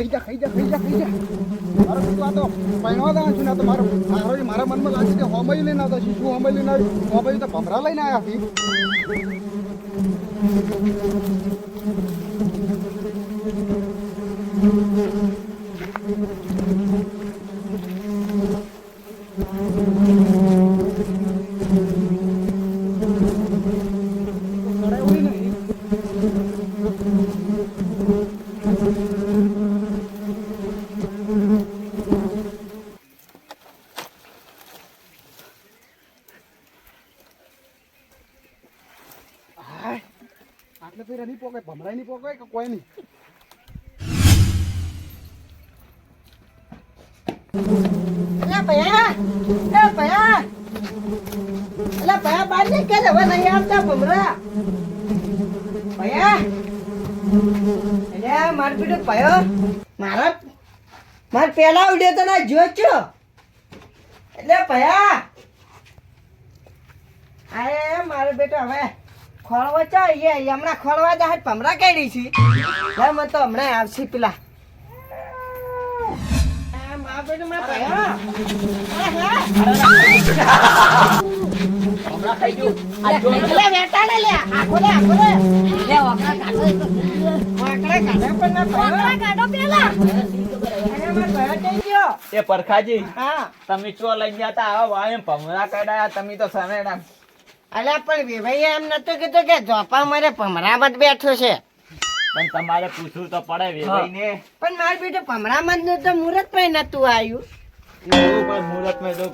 ખાઈ જા ખાઈ જા ખાઈ જા ખાઈ જા. મારો બીજું આ તો પહેણવા દા છું ને તો મારો મારો મારા મનમાં લાગે કે હોમઈ લઈને આવતા છે. શું હોમઈ લઈને આવ્યું? હોમઈ તો ભમરા લઈને આવ્યા હતી કરાયું નહીં હાય આટલે પેલા નહીં પોકે ભમરાય નહીં પોકે કે કોઈ નહીં મારે પેલા ઉડ્યો તો ના જો એટલે ભયા. અરે મારો બેટો હવે. ખોળવો ચો એ હમણાં ખોળવા જાય ભમરા કાઢી છે. લે મને તો હમણાં આવશે પેલા. એ પરખાજી હા. તમે ચો લઈ ગયા તા? આવો એમ ભમરા કડાયા તમે તો સનેડા અલ્યા પણ વિભાઈ એમ નતું કીધું કે જોપા મારે ભમરામાં જ બેઠો છે. પણ તમારે પૂછવું તો પડે વિભાઈ ને પણ માર બેટો ભમરામાં જ તો મુહૂર્ત પણ નતું આવ્યું પણ મુહૂર્તમાં તો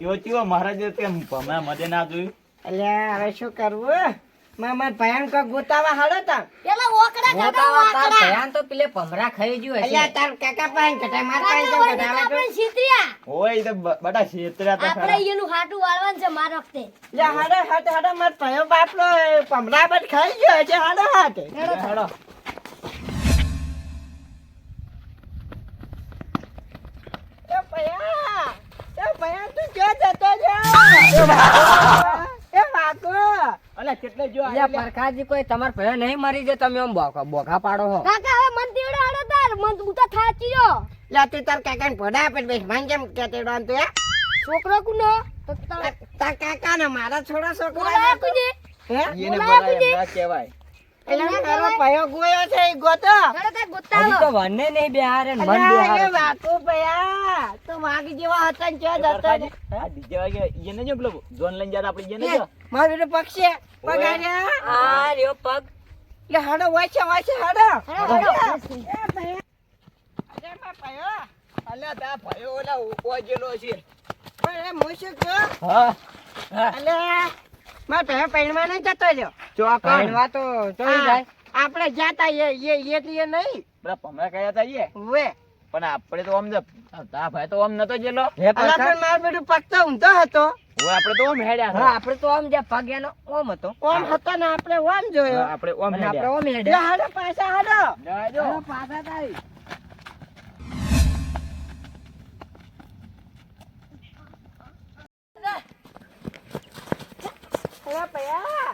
યોચ્યું મહારાજ કે ભમરા મધે ના જોયું? અલ્યા હવે શું કરવું માં માર ભયંકર ગોતાવા હાલો તા પેલા ઓકડા કાઢો ઓકડા. તો પેલે ભમરા ખાઈ ગયું અલ્યા તાર કાકા પાસે કટા માર પાસે કાકા કેમ વળી કટા આપણે શીતળિયા. હોય એ તો બ- બધા છેતર્યા તો આપણે એનું હાટું વાળવાનું છે મારા વખતે. લે હાડે હાડે હાડે માર ભયો બાપલો ભમરા બધ ખાઈ ગયો છે હાડે હાડે. હેડો. એ ભયા એ ભયા તું ક્યાં જતો વાકો અલા કેટલે જો અલ્યા પરખાજી કોઈ તમાર ભય નહીં મરી જે તમે આમ બોખા બોખા પાડો હો. કાકા હવે મન હાડો તાર મન હું તો થાચી જો. લે તું તાર કાકાને ભડા પણ બેસ માન કેમ કે તેડો આમ તું હે? છોકરો કુનો? તો તાર કાકા ને મારા છોડા છોકરા કુજે હે? એને બોલાય બોલાય કુજે. એમ એટલે ગોયો છે ઈ ગોતો. હજી તો વનને નહીં બેહારે મન બેહારે. વાકો ભયા. તું વાઘ જેવા હતા ને ક્યાં જતો? પરખાજી, બીજે વાગે એને જો પેલો જોન લઈને જતા આપણે એને જો. મારું બેટું પક્ષી પગાડ્યા આ રહ્યો પગ. એટલે હાડો વાંચે વાંચે હાડો. હેડો, અરે અલ્યા તા ભયો ઓલા ઓજેલો છે. પણ એ હું હા હા. અલે માર પૈણમાં નહીં જતો રહ્યો. ચોકન તો ચોઈ જાય. આપણે જાતા એ એ એ નહીં. પેલા ભમરા કયા તા ઈએ? વે પણ આપણે તો આમ તા ભાઈ તો આમ નતો જેલો હે પણ માર બેટું પગતો ઊંધો હતો. હવે આપણે તો આમ હેડ્યા હા આપણે તો આમ જે પગ એનો ઓમ હતો. ઓમ હતો ને આપણે ઓમ જોયો. આપણે ઓમ અને આપણે હેડ્યા. ઓમ લે હાડો પાછા હાડો જવા પાછા તારી. એ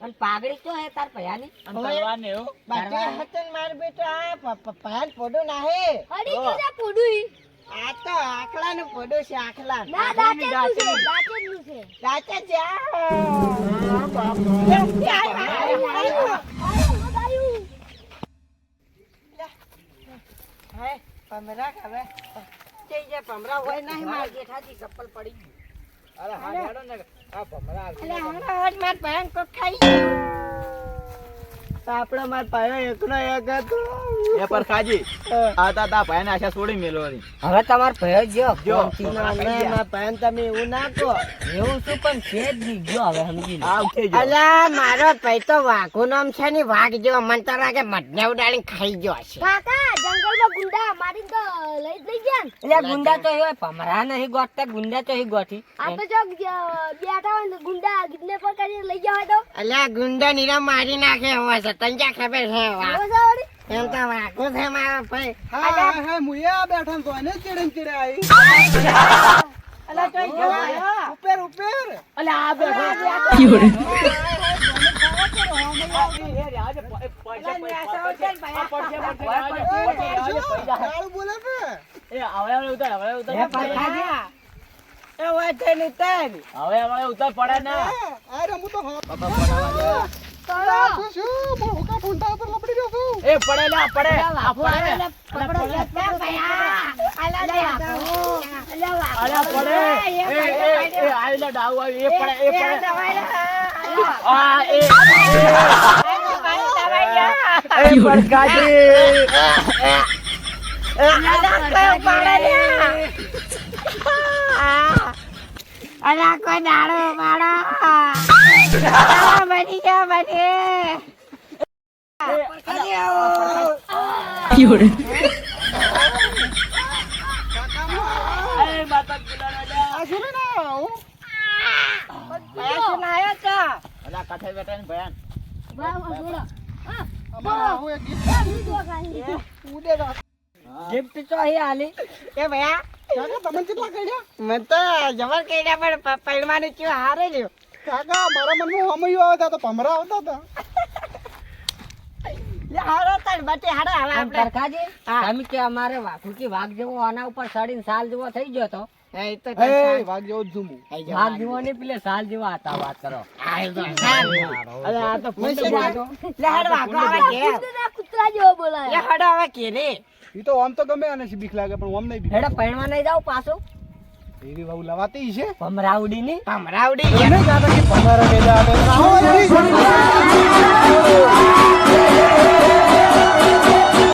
ભયા પોતાને તો હે તાર પયા પછાડી. તા ભાઈને ભૂંડું પડ્યું. એ ભયા તાર ભેણ પોડો ભયા અને પાઘડી તો હે પોડુઈ આ તો તલવારને નું પોડો છે પોડું. ના દાચે નું છે દાંતે જ છે હોય નહીં આયું. જેઠાજી ચપ્પલ પડી ગઈ અરે હા, હેડો ને. આ ભમરા આવી આપડે માર પાયો એકલો એક હતો. એ પરખાજી આ તા તા ભાઈને આશા છોડી મેલો હવે તમાર ભયો જો જો. ના, ના, ના, ભાઈ તમે એવું ના કહો. એવું શું પણ છે જ નહીં. જો હવે સમજી આ ઉઠી ગયો. અલા મારો ભાઈ તો વાઘો નામ છે ને વાઘ જેવો મન તો લાગે મધને ઉડાડીને ખાઈ ગયો છે કાકા ગુંડા મારીને તો લઈ લઈ ગયા એટલે ગુંડા તો હોય ભમરા નહીં ગોઠતા ગુંડા તો અહીં ગોઠી આ તો જો બેઠા હોય ને ગુંડા કિડનેપ કરીને લઈ જાવ તો અલ્યા ગુંડા નીરા મારી નાખે હોય છે. તને ક્યાં ખબર છે? એમ તો વાગું છે મારા ભાઈ. હા હા હા આ બેઠા તો એને ચીડે ચીડે આવી અલા તો જો ઉપર ઉપર અલા આ બેઠો. છું એ પડે પડે પડે. એ પડે અલા, કોઈ દાડો. અલા, બની જા, બની. ભયાન. ગિફ્ટ તો અહીં આલી. એ ભયા. કાકા તમે કેટલા કર્યા? મને તો જબર કર્યા પણ પ- પૈણવાનું ચિયો હારે લ્યો કાકા મારા મનમાં સમય આવતા તો ભમરા આવતા હતા લે હારો તાર બટે હારો હવે આમ આપણે પરખાજી હા. તમે કે અમારે વાઘુકી વાઘ જેવો આના ઉપર સડીને સાલ જેવો થઈ ગયો તો? એ તો એ વાઘ જેવો જ વાઘ જેવો નહીં પેલે સાલ જેવો હતા વાત કરો. અરે આ તો ફૂટ લે હારો વાગો હવે કે કૂતરા કૂતરા જેવો બોલાય. હારો હવે કે રે ઈ તો આમ તો ગમે અને બીક લાગે પણ આમ નહીં બીક હેડે પૈણવા નહીં જાવ પાછું. એવી બહુ લવાતી છે? ભમરાવડી. ની ભમરાવડી એને જાતા